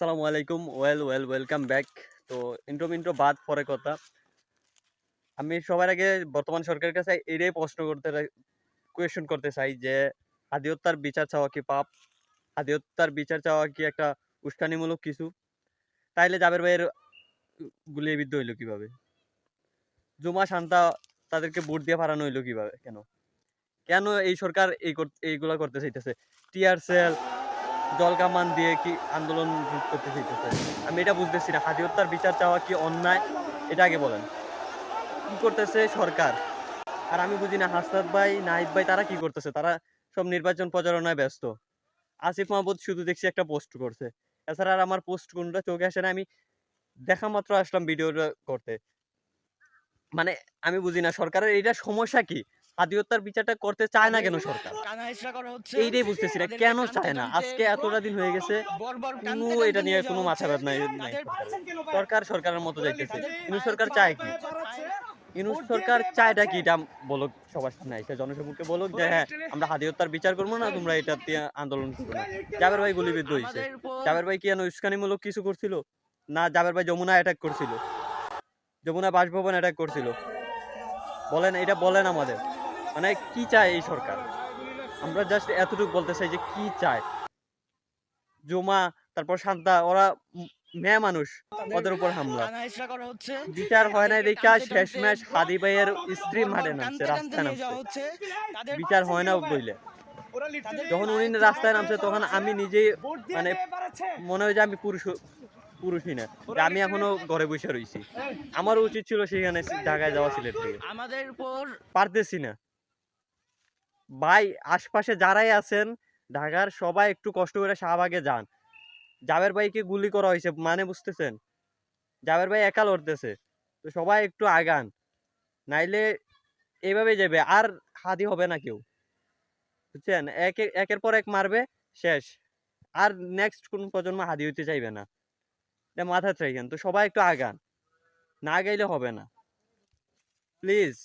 আসসালামু আলাইকুম। Well well, welcome back. তো ইন্ট্রো মিন্ট্রো বাদ পরে কথা। আমি সবার আগে বর্তমান সরকারের কাছে এটাই প্রশ্ন করতে কোয়েশন করতে চাই যে হাদি হত্যার বিচার চাওয়া কি পাপ? হাদি হত্যার বিচার চাওয়া কি একটা উস্কানিমূলক কিছু? তাইলে জাবের ভাইয়ের গুলিয়ে বিদ্ধ হইল কীভাবে? জুমা শান্তা তাদেরকে ভোট দিয়ে ফারানো হইল কীভাবে? কেন? কেন এই সরকার এই এইগুলা করতে চাইতেছে? টিআর সেল জলকামান দিয়ে কি আন্দোলন করতে চাইতেছে আমি এটা বুঝতেছি না। হাদি হত্যার বিচার চাওয়া কি অন্যায়? এটা আগে বলেন। কি করতেছে সরকার? আর আমি বুঝি না, হাসনাত ভাই, নাহিদ ভাই, তারা কি করতেছে? তারা সব নির্বাচন প্রচারণায় ব্যস্ত। আসিফ মাহমুদ শুধু দেখছি একটা পোস্ট করছে। এছাড়া আর আমার পোস্ট কোনটা চোখে আসে না, আমি দেখা মাত্র আসলাম ভিডিওটা করতে। মানে আমি বুঝি না, সরকারের এইটা সমস্যা কি? হাদি হত্যার বিচারটা করতে চায় না কেন সরকার? এইটাই বুঝতেছি না কেন চায় না? আজকে এতটা দিন হয়ে গেছে কোনো এটা নিয়ে কোনো মাথা ব্যথা নাই সরকার সরকারের মতো যাইতেছে ইনু সরকার চায় কি? ইনু সরকার চায়টা কি? এটা বলুক সবার সামনে এসে জনসমুখে বলুক যে হ্যাঁ আমরা হাদি হত্যার বিচার করব না তোমরা এটা দিয়ে আন্দোলন করব না। জাবের ভাই গুলিবিদ্ধ হয়েছে জাবের ভাই কি যেন উস্কানিমূলক কিছু করছিল? না জাবের ভাই যমুনা অ্যাটাক করছিল। যমুনা বাসভবন অ্যাটাক করছিল। বলেন এটা বলেন আমাদের। মানে কি চায় এই সরকার? আমরা জাস্ট এতটুকু বলতে চাই যে কি চায়? জমা তারপর শান্তা ওরা মেয়ে মানুষ ওদের উপর হামলা। বিচার হয় না দেখা শেষ ম্যাচ হাদি ভাইয়ের স্ত্রী মাঠে নামছে রাস্তায় নামছে। বিচার হয় না বইলে। যখন উনি রাস্তায় নামছে তখন আমি নিজেই মানে মনে হয় যে আমি পুরুষ পুরুষই না আমি এখনও ঘরে বসে রয়েছি আমার উচিত ছিল সেখানে ঢাকায় যাওয়া সিলেট থেকে। আমাদের উপর পারতেছি না। ভাই, আশপাশে যারাই আছেন, ঢাকার সবাই একটু কষ্ট করে শাহবাগে যান। জাবের ভাইকে গুলি করা হয়েছে মানে বুঝতেছেন? জাবের ভাই একা লড়তেছে, তো সবাই একটু আগান, নাইলে এইভাবে যাবে, আর হাদি হবে না কেউ। বুঝছেন? একে, একের পর এক মারবে, শেষ। আর নেক্সট কোন প্রজন্ম হাদি হইতে চাইবে না। মাথায় রাখেন, তো সবাই একটু আগান, না গাইলে হবে না। প্লিজ